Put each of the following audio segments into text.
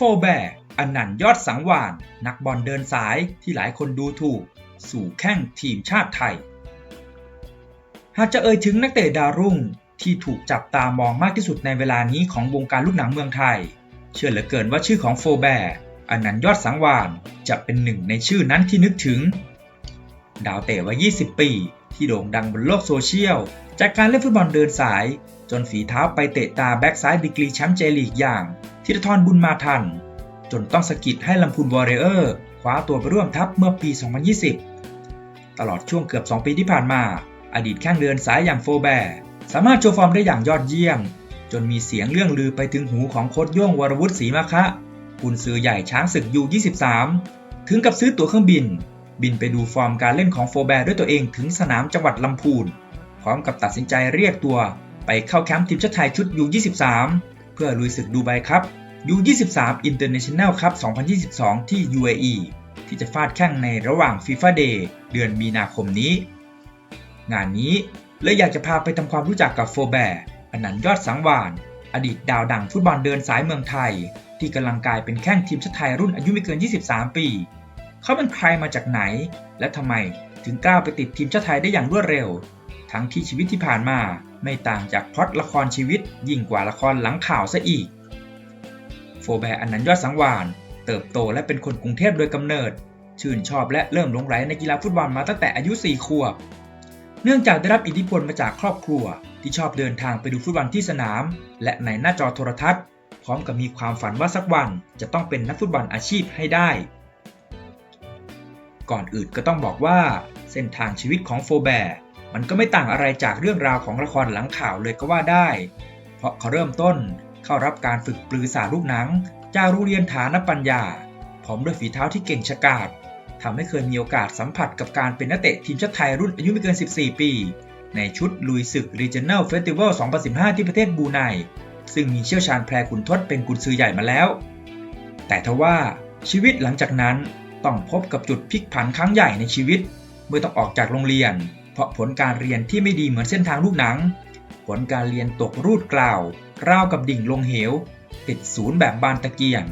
โฟแบร์อนันต์ยอดสังวานนักบอลเดินสายที่หลายคนดูถูก สู่แข้งทีมชาติไทย หากจะเอ่ยถึงนักเตะดาวรุ่งที่ถูกจับตามองมากที่สุดในเวลานี้ของวงการลูกหนังเมืองไทย เชื่อเหลือเกินว่าชื่อของโฟแบร์อนันต์ยอดสังวานจะเป็นหนึ่งในชื่อนั้นที่นึกถึง ดาวเตะวัย 20 ปี ที่โด่งดังบนโลกโซเชียล จากการเล่นฟุตบอลเดินสาย จนฝีเท้าไปเตะตาแบ็กซ้ายดีกรีแชมป์เจลีกอย่างธีรทรบุญมาทัน จนต้องสกิดให้ลำพูนวอร์เรอร์คว้าตัวไปร่วมทัพเมื่อปี 2020 ตลอดช่วงเกือบ 2 ปีที่ผ่านมา อดีตแข้งเดินสายอย่างโฟแบร์สามารถโชว์ฟอร์มได้อย่างยอดเยี่ยม จนมีเสียงเรื่องลือไปถึงหูของโค้ชย่งวรวุฒิศรีมาคะกุนซือใหญ่ช้างศึกยู23ถึงกับซื้อตั๋วเครื่องบิน บินไปดูฟอร์มการเล่นของโฟแบร์ด้วยตัวเองถึงสนามจังหวัดลำพูน พร้อมกับตัดสินใจเรียกตัว ไปเข้าแคมป์ทีมชาติไทยชุดยู23 เพื่อลุยศึกดูไบครับยู23 International Cup 2022 ที่ UAE ที่จะฟาดแข่งในระหว่าง FIFA Day เดือนมีนาคมนี้ งานนี้เลยอยากจะพาไปทำความรู้จักกับโฟแบร์อนันต์ยอดสังวาน อดีตดาวดังฟุตบอลเดินสายเมืองไทย ที่กำลังกลายเป็นแข้งทีมชาติไทยรุ่นอายุไม่เกิน 23 ปี เขาเป็นใครมาจากไหน และทำไมถึงกล้าไปติดทีมชาติไทยได้อย่างรวดเร็ว ทั้งที่ชีวิตที่ผ่านมาไม่ต่างจากพล็อตละครชีวิต ยิ่งกว่าละครหลังข่าวซะอีก โฟแบร์อันนันยอดสังวาน เติบโตและเป็นคนกรุงเทพโดยกำเนิด ชื่นชอบและเริ่มหลงใหลในกีฬาฟุตบอลมาตั้งแต่อายุ 4 ขวบ เนื่องจากได้รับอิทธิพลมาจากครอบครัว ที่ชอบเดินทางไปดูฟุตบอลที่สนาม และในหน้าจอโทรทัศน์ พร้อมกับมีความฝันว่าสักวันจะต้องเป็นนักฟุตบอลอาชีพให้ได้ ก่อนอื่นก็ต้องบอกว่าเส้นทางชีวิตของโฟแบร์มันก็ไม่ต่างอะไรจากเรื่องราวของละครหลังข่าวเลยก็ว่าได้ เพราะเขาเริ่มต้นเข้ารับการฝึกปลือสาลูกหนัง จากโรงเรียนฐานปัญญาพร้อมด้วยฝีเท้าที่เก่งฉกาจทำให้เคยมีโอกาสสัมผัสกับการเป็นนักเตะทีมชาติไทยรุ่นอายุไม่เกิน 14 ปี ในชุดลุยศึก Regional Festival 2015 ที่ประเทศบูไน ซึ่งมีเชี่ยวชาญแพรขุนทศเป็นกุนซือใหญ่มาแล้ว แต่ทว่าชีวิตหลังจากนั้น ต้องพบกับจุดพลิกผันครั้งใหญ่ในชีวิต เมื่อต้องออกจากโรงเรียน เพราะผลการเรียนที่ไม่ดีเหมือนเส้นทางลูกหนัง ผลการเรียนตกรูดกล่าวราวกับดิ่งลงเหว ติดศูนย์แบบบานตะเกียง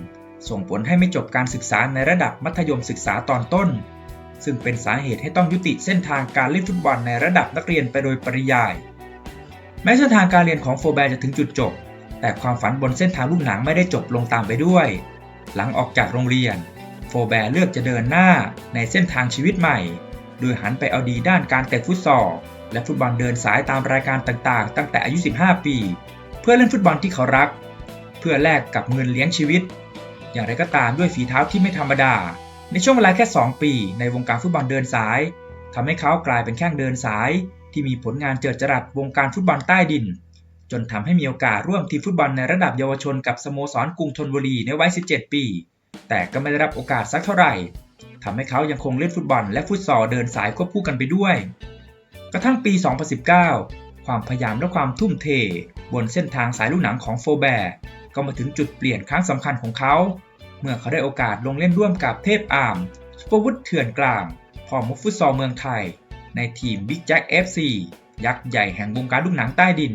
ส่งผลให้ไม่จบการศึกษาในระดับมัธยมศึกษาตอนต้น ซึ่งเป็นสาเหตุให้ต้องยุติเส้นทางการเล่นฟุตบอลในระดับนักเรียนไปโดยปริยาย แม้เส้นทางการเรียนของโฟแบร์จะถึงจุดจบ แต่ความฝันบนเส้นทางลูกหนังไม่ได้จบลงตามไปด้วย หลังออกจากโรงเรียน โฟแบร์เลือกจะเดินหน้าในเส้นทางชีวิตใหม่ โดยหันไปเอาดีด้านการเตะฟุตซอลและฟุตบอลเดินสายตามรายการต่างๆ ตั้งแต่อายุ 15 ปี เพื่อเล่นฟุตบอลที่เขารัก เพื่อแลกกับเงินเลี้ยงชีวิต อย่างไรก็ตามด้วยฝีเท้าที่ไม่ธรรมดา ในช่วงเวลาแค่ 2 ปีในวงการฟุตบอลเดินสายทำให้เขากลายเป็นแข้งเดินสาย ที่มีผลงานเจิดจรัสวงการฟุตบอลใต้ดิน จนทำให้มีโอกาสร่วมทีมฟุตบอลในระดับเยาวชนกับสโมสรกรุงธนบุรีในวัย 17 ปี แต่ก็ไม่ได้รับโอกาสสักเท่าไหร่ทำให้เขายังคงเล่นฟุตบอลและฟุตซอลเดินสายควบคู่กันไปด้วย กระทั่งปี 2019 ความพยายามและความทุ่มเท บนเส้นทางสายลูกหนังของโฟแบร์ก็มาถึงจุดเปลี่ยนครั้งสำคัญของเขา เมื่อเขาได้โอกาสลงเล่นร่วมกับเทพอามซุปอร์วุฒเถื่อนกลางพอมุกฟุตซอลเมืองไทย ในทีมบิ๊กแจ็ค FC ยักษ์ใหญ่แห่งวงการลูกหนังใต้ดิน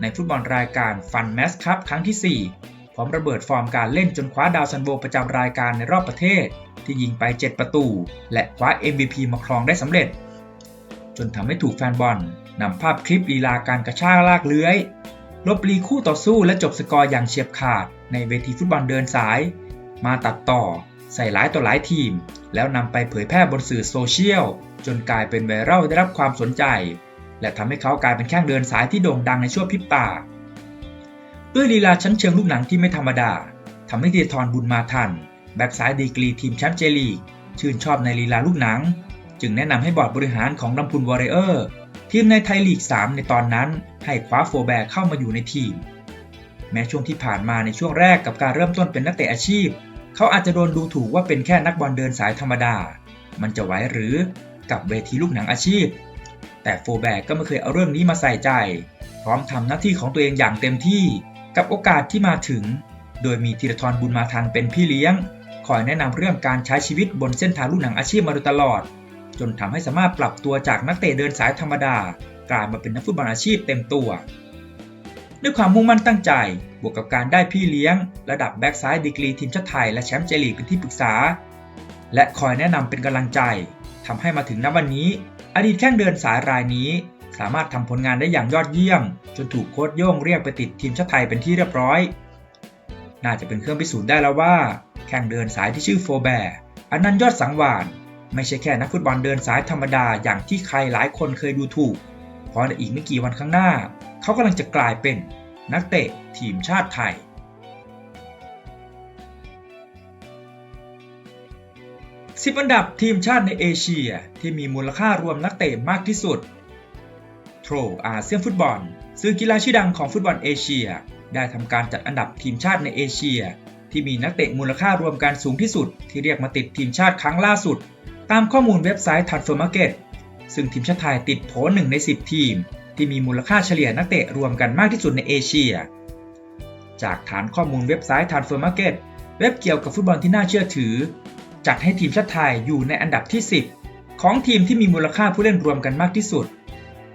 ในฟุตบอลรายการฟันแมสคัพครั้งที่ 4 ร้อมระเบิดฟอร์มการเล่นจนคว้าดาวซันโบประจำรายการในรอบประเทศ ที่ยิงไป 7 ประตู และคว้า MVP มาครองได้สำเร็จ จนทำให้ถูกแฟนบอลนำภาพคลิปลีลาการกระชากลากเลื้อย ลบลีคู่ต่อสู้และจบสกอร์อย่างเฉียบขาด ในเวทีฟุตบอลเดินสาย มาตัดต่อ ใส่หลายต่อหลายทีม แล้วนำไปเผยแพร่บนสื่อโซเชียล จนกลายเป็นไวรัลได้รับความสนใจ และทำให้เขากลายเป็นแข้งเดินสายที่โด่งดังในช่วงพริบตา ด้วยลีลาชั้นเชิงลูกหนังที่ไม่ธรรมดาทำให้เดียทรบุญมาทัน แบ็กซ้ายดีกรีทีมแชมป์เจลีกชื่นชอบในลีลาลูกหนัง จึงแนะนำให้บอร์ดบริหารของลำพูนวอร์เรออร์ทีมในไทยลีก 3 ในตอนนั้น ให้คว้าโฟแบร์เข้ามาอยู่ในทีม แม้ช่วงที่ผ่านมาในช่วงแรกกับการเริ่มต้นเป็นนักเตะอาชีพ เขาอาจจะโดนดูถูกว่าเป็นแค่นักบอลเดินสายธรรมดา มันจะไหวหรือกับเวทีลูกหนังอาชีพ แต่โฟแบร์ก็ไม่เคยเอาเรื่องนี้มาใส่ใจ พร้อมทำหน้าที่ของตัวเองอย่างเต็มที่ กับโอกาสที่มาถึง โดยมีธีรทรบุญมาทันเป็นพี่เลี้ยง คอยแนะนำเรื่องการใช้ชีวิตบนเส้นทางลูกหนังอาชีพมาโดยตลอด จนทำให้สามารถปรับตัวจากนักเตะเดินสายธรรมดา กลายมาเป็นนักฟุตบอลอาชีพเต็มตัว ด้วยความมุ่งมั่นตั้งใจ บวกกับการได้พี่เลี้ยง ระดับแบ็กซ้ายดีกรีทีมชาติไทยและแชมป์เจลีกเป็นที่ปรึกษา และคอยแนะนำเป็นกำลังใจทำให้มาถึงณวันนี้ อดีตแข้งเดินสายรายนี้ สามารถทำผลงานได้อย่างยอดเยี่ยม จนถูกโค้ชโย่งเรียกไปติดทีมชาติไทยเป็นที่เรียบร้อย น่าจะเป็นเครื่องพิสูจน์ได้แล้วว่า แข่งเดินสายที่ชื่อโฟแบร์อันนั้นยอดสังวานไม่ใช่แค่นักฟุตบอลเดินสายธรรมดาอย่างที่ใครหลายคนเคยดูถูก เพราะในอีกไม่กี่วันข้างหน้า เขากำลังจะกลายเป็นนักเตะทีมชาติไทย10อันดับทีมชาติในเอเชียที่มีมูลค่ารวมนักเตะมากที่สุด โทรอาเซียนฟุตบอลสื่อกีฬาชื่อดังของฟุตบอลเอเชีย ได้ทำการจัดอันดับทีมชาติในเอเชีย ที่มีนักเตะมูลค่ารวมกันสูงที่สุด ที่เรียกมาติดทีมชาติครั้งล่าสุด ตามข้อมูลเว็บไซต์ Transfer Market ซึ่งทีมชาติไทยติดโผหนึ่งใน 10 ทีม ที่มีมูลค่าเฉลี่ยนักเตะรวมกันมากที่สุดในเอเชีย จากฐานข้อมูลเว็บไซต์ Transfer Market เว็บเกี่ยวกับฟุตบอลที่น่าเชื่อถือ จัดให้ทีมชาติไทยอยู่ในอันดับที่ 10 ของทีมที่มีมูลค่าผู้เล่นรวมกันมากที่สุด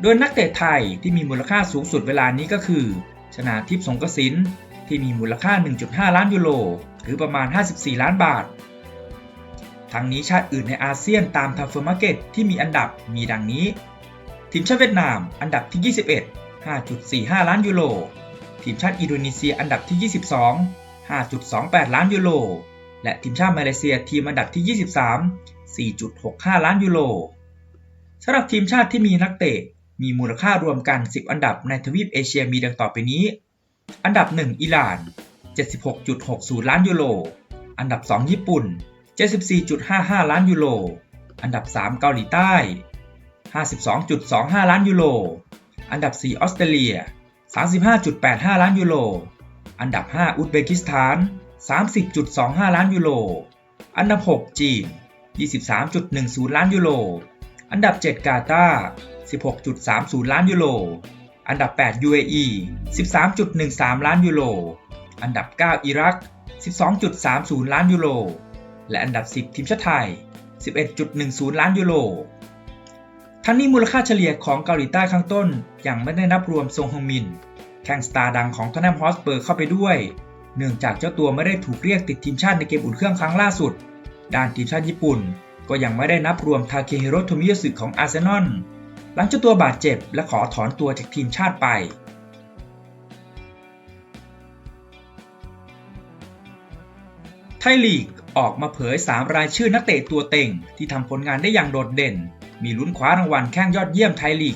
โดยนักเตะไทยที่มีมูลค่าสูงสุดเวลานี้ก็คือ ชนาทิพย์สงกสินที่มีมูลค่า 1.5 ล้านยูโรหรือประมาณ 54 ล้านบาท ทั้งนี้ชาติอื่นในอาเซียนตามทางเฟอร์มาร์เก็ตที่มีอันดับมีดังนี้ ทีมชาติเวียดนามอันดับที่ 21 5.45 ล้านยูโร ทีมชาติอินโดนีเซียอันดับที่ 22 5.28 ล้านยูโร และทีมชาติมาเลเซียทีมอันดับที่ 23 4.65 ล้านยูโรสำหรับทีมชาติที่มีนักเตะ มีมูลค่ารวมกัน 10 อันดับในทวีปเอเชียมีดังต่อไปนี้ อันดับ 1 อิหร่าน 76.60 ล้านยูโร อันดับ 2 ญี่ปุ่น 74.55 ล้านยูโร อันดับ 3 เกาหลีใต้ 52.25 ล้านยูโร อันดับ 4 ออสเตรเลีย 35.85 ล้านยูโร อันดับ 5 อุซเบกิสถาน 30.25 ล้านยูโร อันดับ 6 จีน 23.10 ล้านยูโร อันดับ 7 กาตาร์ 16.30 ล้านยูโร อันดับ 8 UAE 13.13 ล้านยูโร อันดับ 9 อิรัก 12.30 ล้านยูโร และอันดับ 10 ทีมชาติไทย 11.10 ล้านยูโร ทั้งนี้มูลค่าเฉลี่ยของเกาหลีใต้ข้างต้น ยังไม่ได้นับรวมซงฮงมิน แข่งสตาร์ดังของทอนแนมฮอสเปอร์เข้าไปด้วย เนื่องจากเจ้าตัวไม่ได้ถูกเรียกติดทีมชาติในเกมอุ่นเครื่องครั้งล่าสุด ด้านทีมชาติญี่ปุ่นก็ยังไม่ได้นับรวมทาเคฮิโร่โทมิยาสึของอาร์เซนอล หลังเจ้าตัวบาดเจ็บและขอถอนตัวจากทีมชาติไปไทยลีกออกมาเผย 3 รายชื่อนักเตะตัวเต็ง ที่ทำผลงานได้อย่างโดดเด่น มีลุ้นคว้ารางวัลแข้งยอดเยี่ยมไทยลีก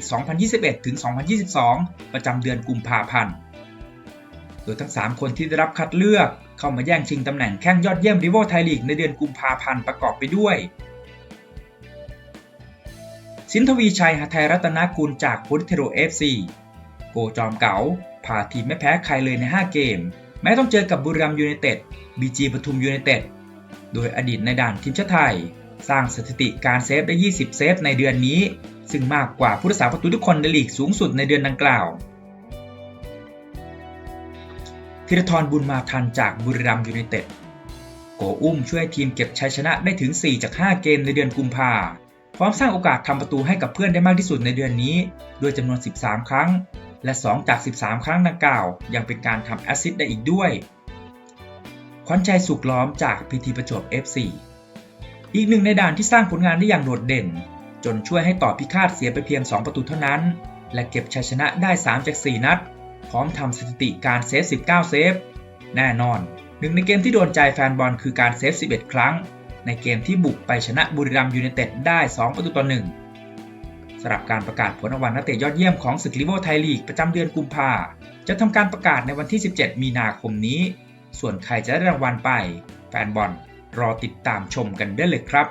2021-2022 ประจำเดือนกุมภาพันธ์ โดยทั้ง 3 คนที่ได้รับคัดเลือก เข้ามาแย่งชิงตำแหน่งแข้งยอดเยี่ยมริโวไทยลีกในเดือนกุมภาพันธ์ประกอบไปด้วย สินทวีชัยหาไทยรัตนกุลจากพุทธเทโรเอฟซีโกจอมเก๋าพาทีมไม่แพ้ใครเลยใน 5 เกม แม้ต้องเจอกับบุรีรัมยูไนเต็ดบีจีปทุมยูไนเต็ดโดยอดีตในด่านทีมชาติไทย สร้างสถิติการเซฟได้ 20 เซฟในเดือนนี้ ซึ่งมากกว่าผู้รักษาประตูทุกคนในลีกสูงสุดในเดือนดังกล่าวธีรทรบุญมาทันจากบุรีรัมยูไนเต็ดโกอุ้มช่วยทีมเก็บชัยชนะได้ถึง 4 จาก 5 เกมในเดือนกุมภาพันธ์ พร้อมสร้างโอกาสทำประตูให้กับเพื่อนได้มากที่สุดในเดือนนี้ ด้วยจำนวน 13 ครั้ง และ 2 จาก 13 ครั้งดังกล่าว ยังเป็นการทำแอสซิสต์ได้อีกด้วยขวัญใจสุขล้อมจากพีทีประจวบ FC อีกหนึ่งในด่านที่สร้างผลงานได้อย่างโดดเด่น จนช่วยให้ต่อพิฆาตเสียไปเพียง 2 ประตูเท่านั้น และเก็บชัยชนะได้ 3 จาก 4 นัด พร้อมทำสถิติการเซฟ 19 เซฟ แน่นอน หนึ่งในเกมที่โดนใจแฟนบอลคือการเซฟ 11 ครั้ง ในเกมที่บุกไปชนะบุรีรัมย์ยูไนเต็ดได้ 2 ประตูต่อ 1สำหรับการประกาศผลรางวัลนักเตะยอดเยี่ยมของศึกลิเวอร์ไทยลีกประจำเดือนกุมภาจะทำการประกาศในวันที่ 17 มีนาคมนี้ ส่วนใครจะได้รางวัลไป แฟนบอลรอติดตามชมกันได้เลยครับ